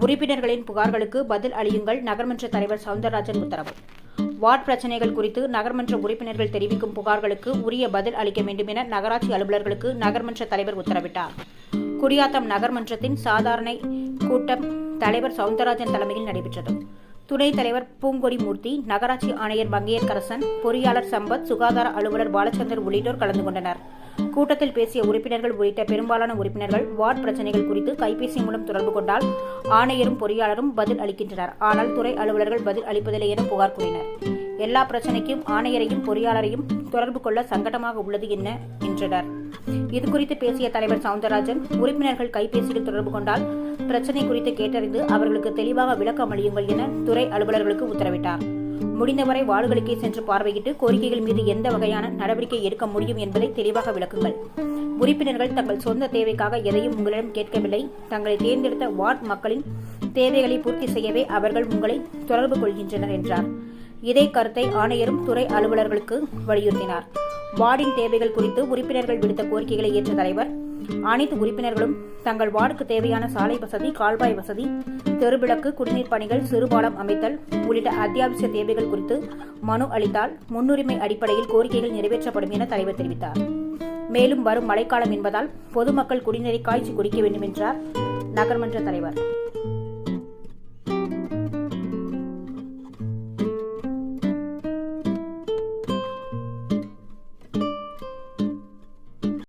உறுப்பினர்களின் புகார்களுக்கு பதில் அளியுங்கள். நகர்மன்ற தலைவர் சவுந்தரராஜன் உத்தரவு. வார்டு பிரச்சனைகள் குறித்து நகர்மன்ற உறுப்பினர்கள் தெரிவிக்கும் புகார்களுக்கு உரிய பதில் அளிக்க வேண்டும் என நகராட்சி அலுவலர்களுக்கு நகர்மன்ற தலைவர் உத்தரவிட்டார். குடியாத்தம் நகர்மன்றத்தின் சாதாரண கூட்டம் தலைவர் சவுந்தரராஜன் தலைமையில் நடைபெற்றது. துணைத் தலைவர் பூங்கொடி மூர்த்தி நகராட்சி ஆணையர் மங்கையர்கரசன் பொறியாளர் சம்பத் சுகாதார அலுவலர் பாலச்சந்தர் உள்ளிட்டோர் கலந்து கொண்டனர். கூட்டத்தில் பேசிய உறுப்பினர்கள் உள்ளிட்ட பெரும்பாலான உறுப்பினர்கள் வார்டு பிரச்சனைகள் குறித்து கைபேசி மூலம் தொடர்பு கொண்டால் ஆணையரும் பொறியாளரும் பதில் அளிக்கின்றனர். ஆனால் துறை அலுவலர்கள் பதில் அளிப்பதில்லை என புகார் கூறினர். எல்லா பிரச்சனைக்கும் ஆணையரையும் பொறியாளரையும் தொடர்பு கொள்ள சங்கடமாக உள்ளது என்ன என்றனர். இதுகுறித்து பேசிய தலைவர் சவுந்தரராஜன் உறுப்பினர்கள் கைபேசியில் தொடர்பு கொண்டால் பிரச்சனை குறித்து கேட்டறிந்து அவர்களுக்கு தெளிவாக விளக்கம் அளியுங்கள் என துறை அலுவலர்களுக்கு உத்தரவிட்டார். முடிந்தவரை வார்டுகளுக்கே சென்று பார்வையிட்டு கோரிக்கைகள் மீது எந்த வகையான நடவடிக்கை எடுக்க முடியும் என்பதை தெளிவாக விளக்குங்கள். உறுப்பினர்கள் தங்கள் சொந்த தேவைக்காக எதையும் உங்களிடம் கேட்கவில்லை. தங்களை தேர்ந்தெடுத்த வார்டு மக்களின் தேவைகளை பூர்த்தி செய்யவே அவர்கள் உங்களை தொடர்பு கொள்கின்றனர் என்றார். இதே கருத்தை ஆணையரும் துறை அலுவலர்களுக்கு வலியுறுத்தினார். வார்டின் தேவைகள் குறித்து உறுப்பினர்கள் விடுத்த கோரிக்கைகளை ஏற்ற தலைவர் அனைத்து உறுப்பினர்களும் தங்கள் வார்டுக்கு தேவையான சாலை வசதி கால்வாய் வசதி தெருவிளக்கு குடிநீர் பணிகள் சிறுபாலம் அமைத்தல் உள்ளிட்ட அத்தியாவசிய தேவைகள் குறித்து மனு அளித்தால் முன்னுரிமை அடிப்படையில் கோரிக்கைகள் நிறைவேற்றப்படும் என தலைவர் தெரிவித்தார். மேலும் வரும் மழைக்காலம் என்பதால் பொதுமக்கள் குடிநீரை காய்ச்சி குடிக்க வேண்டும் என்றார் நகர்மன்ற தலைவர்.